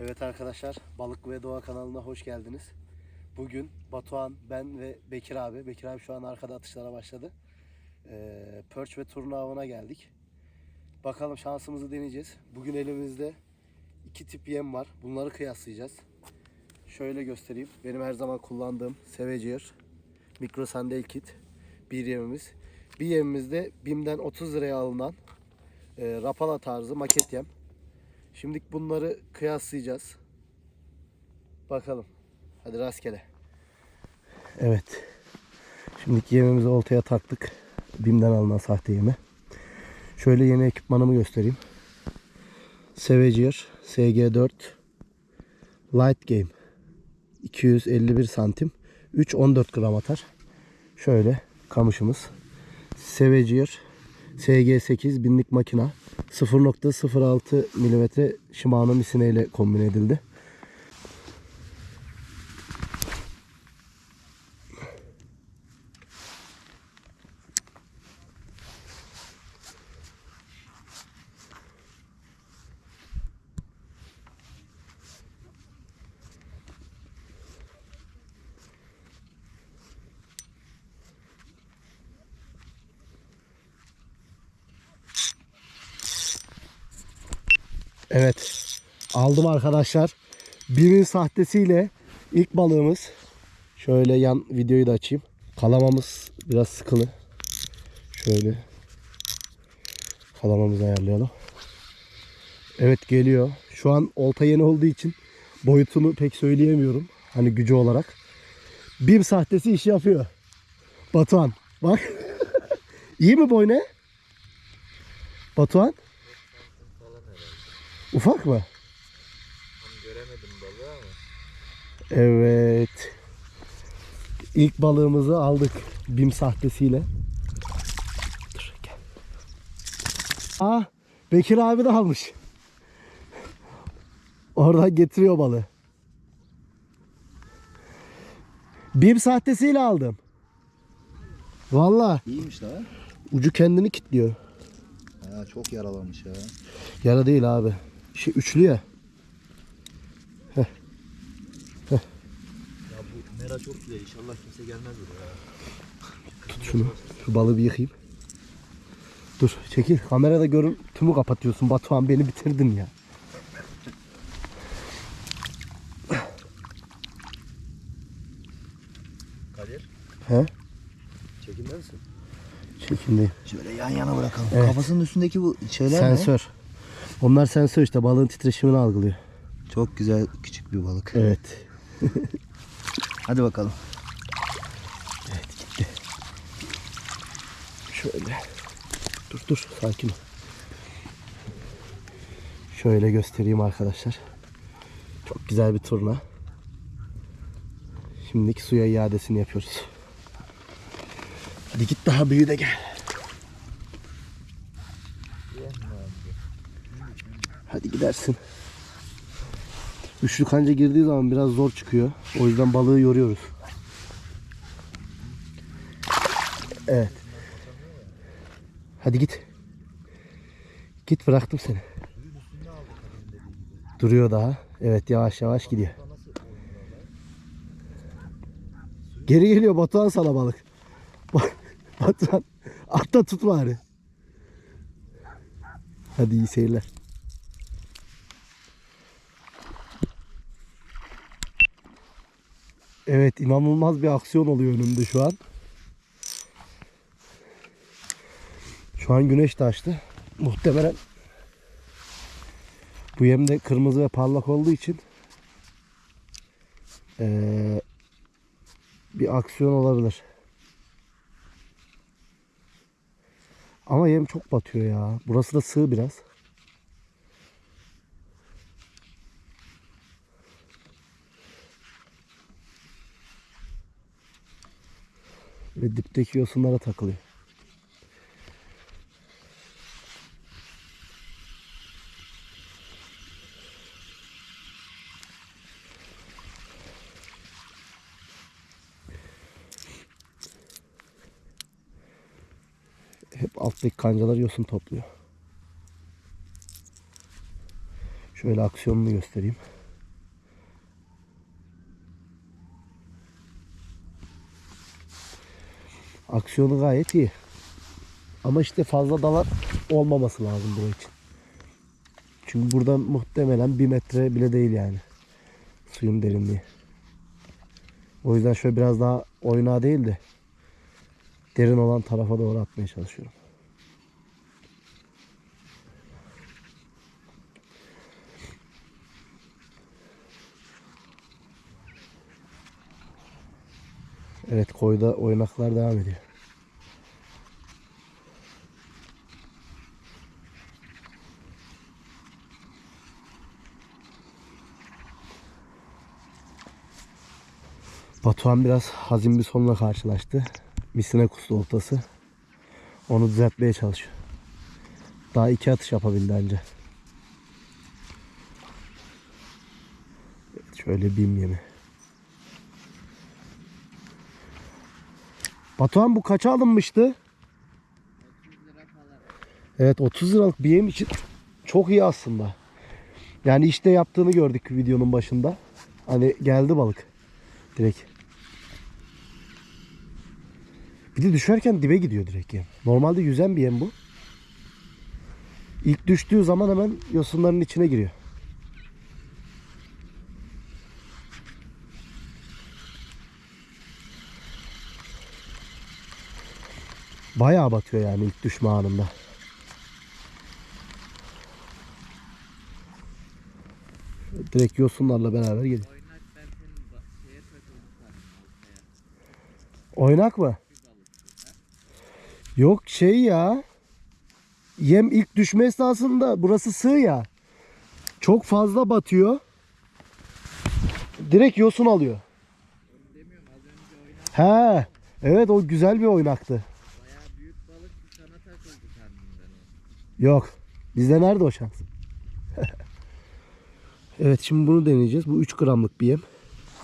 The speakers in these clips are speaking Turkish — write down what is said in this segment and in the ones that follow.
Evet arkadaşlar, Balık ve Doğa kanalına hoş geldiniz. Bugün Batuhan, ben ve Bekir abi. Bekir abi şu an arkada atışlara başladı. Ee, Perch ve turna avına geldik. Bakalım şansımızı deneyeceğiz. Bugün elimizde iki tip yem var. Bunları kıyaslayacağız. Şöyle göstereyim. Benim her zaman kullandığım Savager Micro Sandel Kit bir yemimiz. Bir yemimiz de BİM'den 30 liraya alınan e, Rapala tarzı maket yem. Şimdi bunları kıyaslayacağız. Bakalım. Hadi rastgele. Evet. Şimdiki yemimizi oltaya taktık. Bim'den alınan sahte yemi. Şöyle yeni ekipmanımı göstereyim. Savager SG4 Light Game 251 santim 3-14 gram atar. Şöyle kamışımız. Savager SG8 binlik makina 0.06 mm Shimano misine ile kombine edildi. Evet. Aldım arkadaşlar. Birin sahtesiyle ilk balığımız. Şöyle yan videoyu da açayım. Kalamamız biraz sıkılı. Şöyle. Kalamamızı ayarlayalım. Evet geliyor. Şu an olta yeni olduğu için boyutunu pek söyleyemiyorum. Hani gücü olarak. Bir sahtesi iş yapıyor. Batuhan. Bak. İyi mi boy ne? Batuhan? Ufak mı? Göremedim balığı ama. Evet. İlk balığımızı aldık. Bim sahtesiyle. Dur gel. Aa, Bekir abi de almış. Oradan getiriyor balığı. Bim sahtesiyle aldım. Valla İyiymiş la. ucu kendini kilitliyor. Ha, çok yaralamış ya. Yara değil abi. Şey üçlü ya. Ya bu mera çok güzel. İnşallah kimse gelmez buraya. Tut şunu. Şu balığı bir yıkayayım. Dur çekil. Kamerada görün. Tümü kapatıyorsun. Batuhan beni bitirdin ya. Kadir. He? Çekimde misin? Çekildi. Şöyle yan yana bırakalım. Evet. Kafasının üstündeki bu şeyler ne? Sensör. Onlar sensör işte balığın titreşimini algılıyor. Çok güzel küçük bir balık. Evet. Hadi bakalım. Evet gitti. Şöyle. Dur dur sakin ol. Şöyle göstereyim arkadaşlar. Çok güzel bir turna. Şimdiki suya iadesini yapıyoruz. Hadi git daha büyüğü de gel. Hadi gidersin. Üçlü kanca girdiği zaman biraz zor çıkıyor. O yüzden balığı yoruyoruz. Evet. Hadi git. Git bıraktım seni. Duruyor daha. Evet yavaş yavaş gidiyor. Geri geliyor Batuhan sana balık. Batuhan atla tut bari. Hadi iyi seyirler. Evet inanılmaz bir aksiyon oluyor önümde şu an. Şu an güneş de açtı. Muhtemelen bu yem de kırmızı ve parlak olduğu için eee, bir aksiyon olabilir. Ama yem çok batıyor ya. Burası da sığ biraz. Ve dipteki yosunlara takılıyor. Hep alttaki kancalar yosun topluyor. Şöyle aksiyonunu göstereyim. Aksiyonu gayet iyi. Ama işte fazla dalar olmaması lazım bunun için. Çünkü burada muhtemelen bir metre bile değil yani. Suyun derinliği. O yüzden şöyle biraz daha oynağa değil de derin olan tarafa doğru atmaya çalışıyorum. Evet koyda oynaklar devam ediyor. Batuhan biraz hazin bir sonla karşılaştı. Misine kustu oltası. Onu düzeltmeye çalışıyor. Daha iki atış yapabildi anca. Evet, şöyle bim yemi. Batuhan bu kaça alınmıştı? Evet 30 liralık bir yem için çok iyi aslında. Yani işte yaptığını gördük videonun başında. Hani geldi balık. Direkt. Bir de düşerken dibe gidiyor direkt yem. Normalde yüzen bir yem bu. İlk düştüğü zaman hemen yosunların içine giriyor. Bayağı batıyor yani ilk düşme anında. Direkt yosunlarla beraber geliyor. Oynak mı? Yok şey ya. Yem ilk düşme esnasında burası sığ ya. Çok fazla batıyor. Direkt yosun alıyor. He. Evet o güzel bir oynaktı. bayağı büyük balık sana takıldı sandım ben o. Yok. Bizde nerede o şans? evet şimdi bunu deneyeceğiz. Bu 3 gramlık bir yem.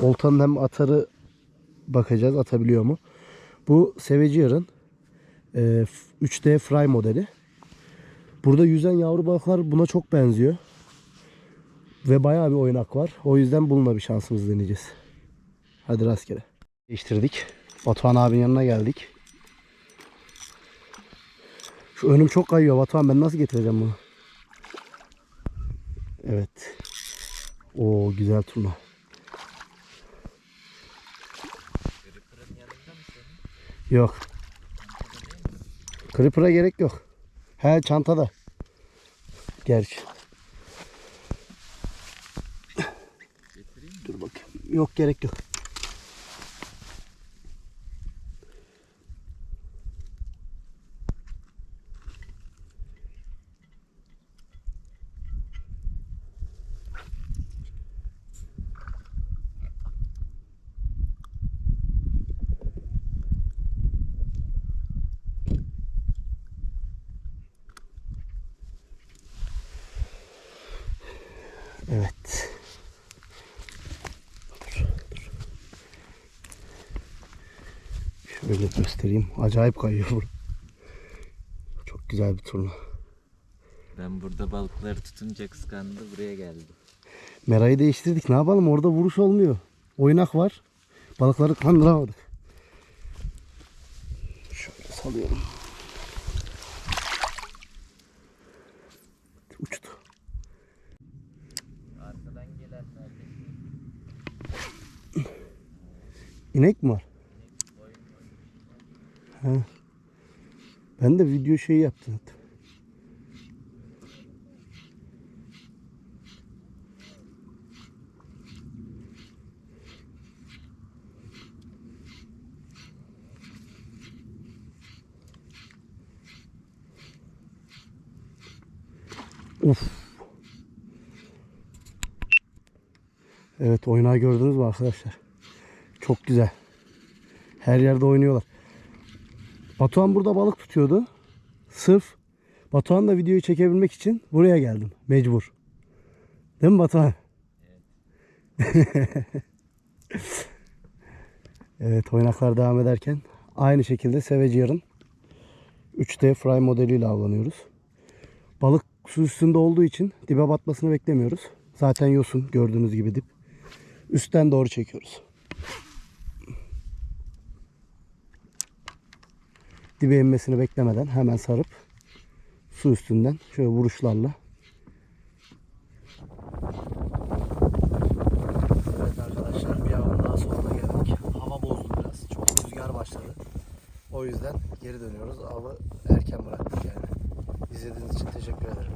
Oltanın hem atarı bakacağız atabiliyor mu? Bu seveci yarın. e, f- 3D fry modeli. Burada yüzen yavru balıklar buna çok benziyor. Ve bayağı bir oynak var. O yüzden bununla bir şansımızı deneyeceğiz. Hadi rastgele. Değiştirdik. Batuhan abinin yanına geldik. Şu önüm çok kayıyor Batuhan ben nasıl getireceğim bunu? Evet. O güzel turna. Yok. Creeper'a gerek yok. He çantada. Gerçi. Dur bakayım. Yok gerek yok. Evet. Şöyle göstereyim. Acayip kayıyor bu. Çok güzel bir turna. Ben burada balıkları tutunca kıskandı buraya geldi. Merayı değiştirdik. Ne yapalım? Orada vuruş olmuyor. Oynak var. Balıkları kandıramadık. Şöyle salıyorum. Uçtu. Arkadan gelenler İnek mi var? Ben de video şeyi yaptım. Uf. Evet oynağı gördünüz mü arkadaşlar? Çok güzel. Her yerde oynuyorlar. Batuhan burada balık tutuyordu. Sırf Batuhan da videoyu çekebilmek için buraya geldim. Mecbur. Değil mi Batuhan? evet oynaklar devam ederken aynı şekilde Seveci yarın 3D fry modeliyle avlanıyoruz. Balık su üstünde olduğu için dibe batmasını beklemiyoruz. Zaten yosun gördüğünüz gibi dip. Üstten doğru çekiyoruz. Dibe inmesini beklemeden hemen sarıp su üstünden şöyle vuruşlarla Evet arkadaşlar bir avın daha sonuna geldik. Hava bozdu biraz. Çok rüzgar başladı. O yüzden geri dönüyoruz. Avı erken bıraktık yani. İzlediğiniz için teşekkür ederim.